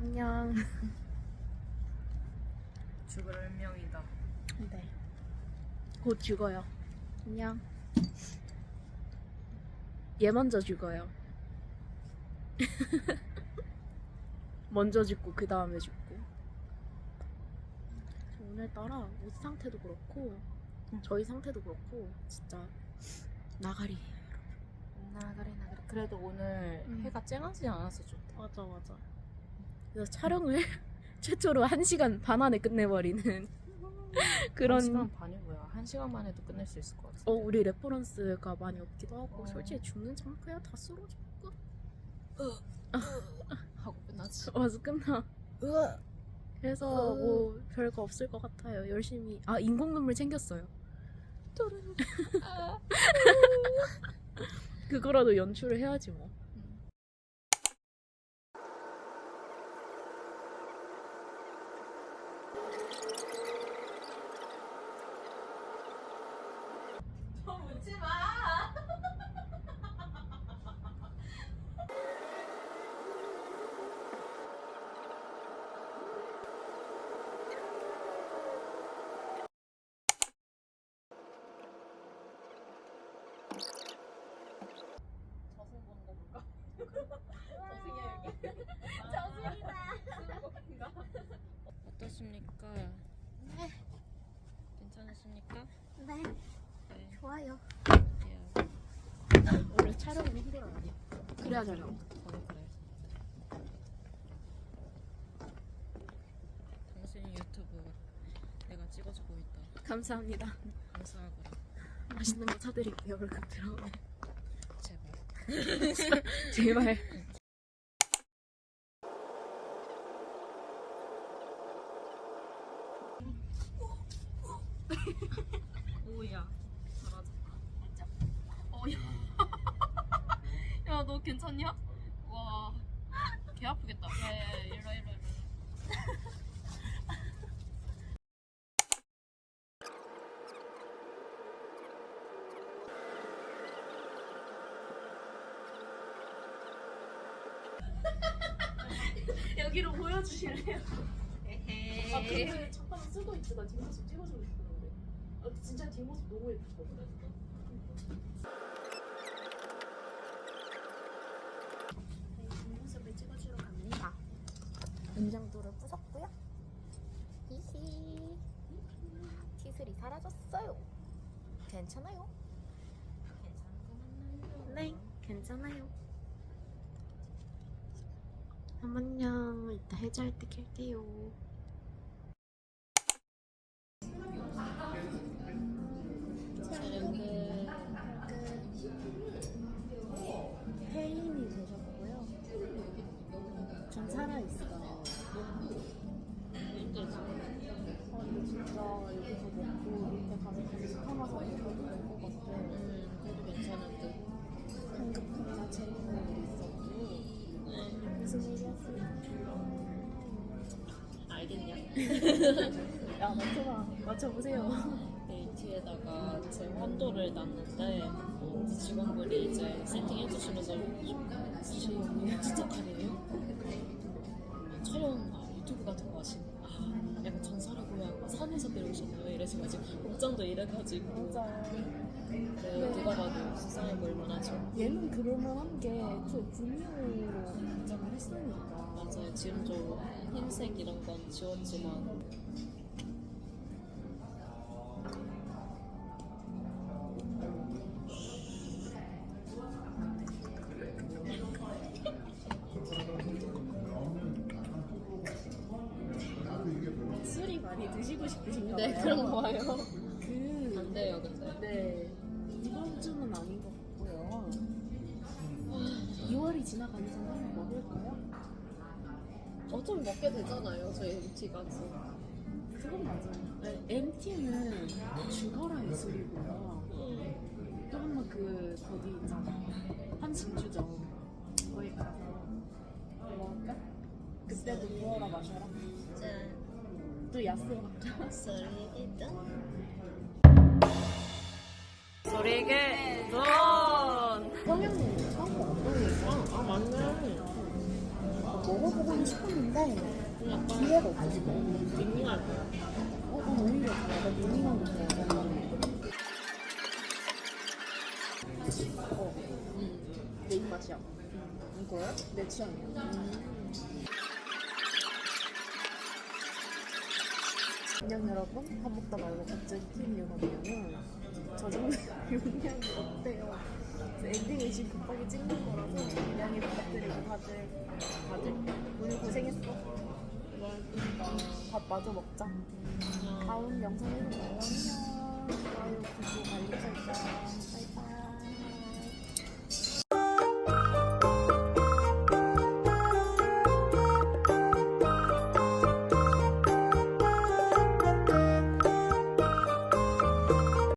안녕. 죽을 운명이다. 네. 곧 죽어요. 안녕. 얘 먼저 죽어요. 먼저 죽고 그 다음에 죽고. 저 오늘따라 옷 상태도 그렇고 저희 상태도 그렇고 진짜 나가리예요. 나가리 나가리. 그래도 오늘 음. 해가 쨍하지 않아서 좋다. 맞아 맞아. 그래서 촬영을 최초로 1시간 반 안에 끝내버리는 그런 한 시간 반이 뭐야? 한 시간만 해도 끝낼 수 있을 것 같아. 어 우리 레퍼런스가 많이 없기도 하고 어. 솔직히 죽는 장크야 다 쓰러졌고 하고 끝나지. 와서 끝나 그래서 어. 뭐 별거 없을 것 같아요 열심히 아 인공 눈물 챙겼어요 그거라도 연출을 해야지 뭐 저승 거 볼까? 어떠십니까? 네. 괜찮으십니까? 네, 네. 좋아요. 원래 촬영은 힘들어야 돼 그래야 잘 나와 그래 그래. 당신의 유튜브 내가 찍어주고 있다. 감사합니다. 감사하고 맛있는 거 사드릴게요 월급 들어오면 제발. 제발. 오야 잘하졌다. 어야. 야 너 괜찮냐? 와. 개 아프겠다. 야 야 야 일로 일로 일로. 여기로 보여주실래요? 에헤이. 아 근데 잠깐 쓰고 있어 나 뒷모습 찍어주고 싶었는데 아, 진짜 뒷모습 너무 예쁘거든 뒷모습을 찍어주러 갑니다 은장도를 부쉈고요 히히 티슬이 사라졌어요 괜찮아요 네 괜찮아요 잠깐만요 이따 해제할 때 켤게요 촬영 끝. 혜인이 되셨고요. 전 살아있어요. 여기서 먹고 밑에 가서 먹어도 될것 같아. 음 그래도 괜찮을 듯. 방금 재밌는 일이 있었고. 네. 무슨 일이었을까? 알겠냐? 야, 맞춰봐. 맞춰보세요. 데이트에다가 제 환도를 놨는데 어, 직원분이 이제 세팅해 주시면서 진짜 진짜 카레예요? 산에서 내려오셨나요? 이래서가지고 복장도 이래가지고 맞아. 네, 누가 봐도 수상해 보일 만하죠 얘는 그럴만한 게 애초에 분유로 긴장을 했으니까. 맞아요 지금 좀 흰색 이런 건 지웠지만 드시고 싶으신가 봐요. 네 그런 거 봐요 그 안 돼요 근데 네. 이번 주는 아닌 것 같고요. 2월이 지나가기 전에 한번 먹을까요? 어차피 먹게 되잖아요 저희 MT까지 그건 맞아요. 네, MT는 죽어라 예술이고요. 또 한 번 그 거기 있잖아. 한식주점. 거기 가서 먹을까? 그때도 부어라 마셔라. 짠 또 야스 갈까? 소리게 소리게 돈 성형님 처음 어떤 거아 맞네. 먹어보고는 싶었는데 기회가 없었어. 밍밍할 거야. 어, 난 오히려 약간 밍밍한 거 좋아해. 어, 음. 내 입맛이야. 이거야? 내 취향이야. 안녕 여러분. 밥 먹다 말고 갑자기 킨 이유가 뭐냐면 저 정도 용량이. 그래서 엔딩을 지금 급하게 찍는 거라서 양해 부탁드리고 다들 다들 오늘 고생했어. 밥 마저 먹자. 다음 영상에서. 안녕. 좋아요, 구독, 알림 설정. 바이바이.